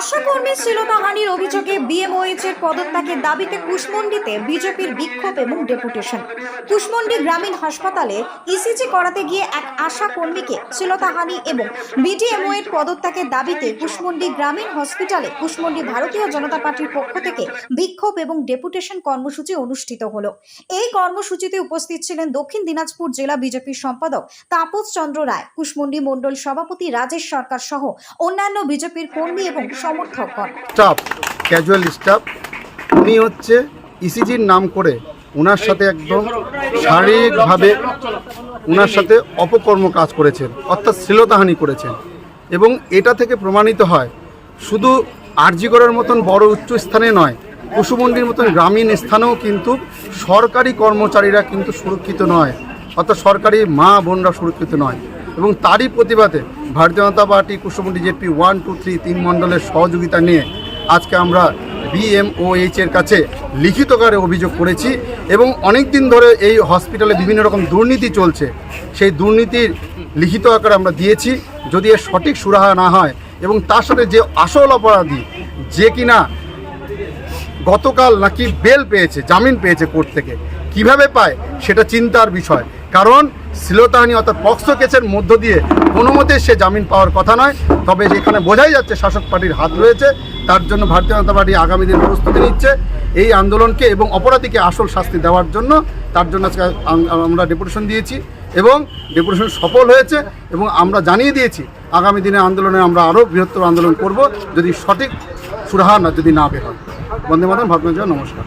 আশাকর্মী শ্লীলতাহানির অভিযোগে বিএমওএইচ এর পদত্যাগের দাবিতে কুশমন্ডিতে বিজেপির বিক্ষোভ এবং ডেপুটেশন। কুশমন্ডি গ্রামীণ হাসপাতালে ইসিজি করাতে গিয়ে এক আশা কর্মীকে শ্লীলতাহানি এবং বিডিএমও এর পদত্যাগের দাবিতে কুশমন্ডি গ্রামীণ হসপিটালে কুশমন্ডি ভারতীয় জনতা পার্টির পক্ষ থেকে বিক্ষোভ এবং ডেপুটেশন কর্মসূচি অনুষ্ঠিত হলো। এই কর্মসূচিতে উপস্থিত ছিলেন দক্ষিণ দিনাজপুর জেলা বিজেপির সম্পাদক তাপস চন্দ্র রায়, কুশমন্ডি মণ্ডল সভাপতি রাজেশ সরকার সহ অন্যান্য বিজেপির কর্মী এবং সমর্থকগণ। স্টাফ ক্যাজুয়াল স্টাফ, উনি হচ্ছে ইসিজির নাম করে ওনার সাথে একদম শারীরিকভাবে ওনার সাথে অপকর্ম কাজ করেছেন, অর্থাৎ শ্লীলতাহানি করেছেন। এবং এটা থেকে প্রমাণিত হয়, শুধু আরজিগড়ের মতন বড় উচ্চ স্থানে নয় পশুমন্ডির মতন গ্রামীণ স্থানেও কিন্তু সরকারি কর্মচারীরা কিন্তু সুরক্ষিত নয়, অর্থাৎ সরকারি মা বোনরা সুরক্ষিত নয়। এবং তারই প্রতিবাদে ভারতীয় জনতা পার্টি কুশমন্ডি জেপি ওয়ান, টু, থ্রি, তিন মণ্ডলের সহযোগিতা নিয়ে আজকে আমরা বিএমওএইচ এর কাছে লিখিতকারে অভিযোগ করেছি এবং অনেক দিন ধরে এই হসপিটালে বিভিন্ন রকম দুর্নীতি চলছে। সেই দুর্নীতির লিখিত আকারে আমরা দিয়েছি। যদি এর সঠিক সুরাহা না হয় এবং তার সাথে যে আসল অপরাধী যে কিনা গতকাল নাকি বেল পেয়েছে, জামিন পেয়েছে কোর্ট থেকে, কীভাবে পায় সেটা চিন্তার বিষয়। কারণ শ্লীলতাহানি অর্থাৎ পক্সো কেসের মধ্য দিয়ে কোনো মতে সে জামিন পাওয়ার কথা নয়। তবে যেখানে বোঝাই যাচ্ছে শাসক পার্টির হাত রয়েছে, তার জন্য ভারতীয় জনতা পার্টি আগামী দিন প্রস্তুতি নিচ্ছে। এই আন্দোলনকে এবং অপরাধীকে আসল শাস্তি দেওয়ার জন্য তার জন্য আজকে আমরা ডেপুটেশন দিয়েছি এবং ডেপুটেশন সফল হয়েছে এবং আমরা জানিয়ে দিয়েছি, আগামী দিনে আন্দোলনে আমরা আরও বৃহত্তর আন্দোলন করব। যদি সঠিক সুরাহা যদি না বের হয়। বন্দে মাতরম ভাবনা নমস্কার।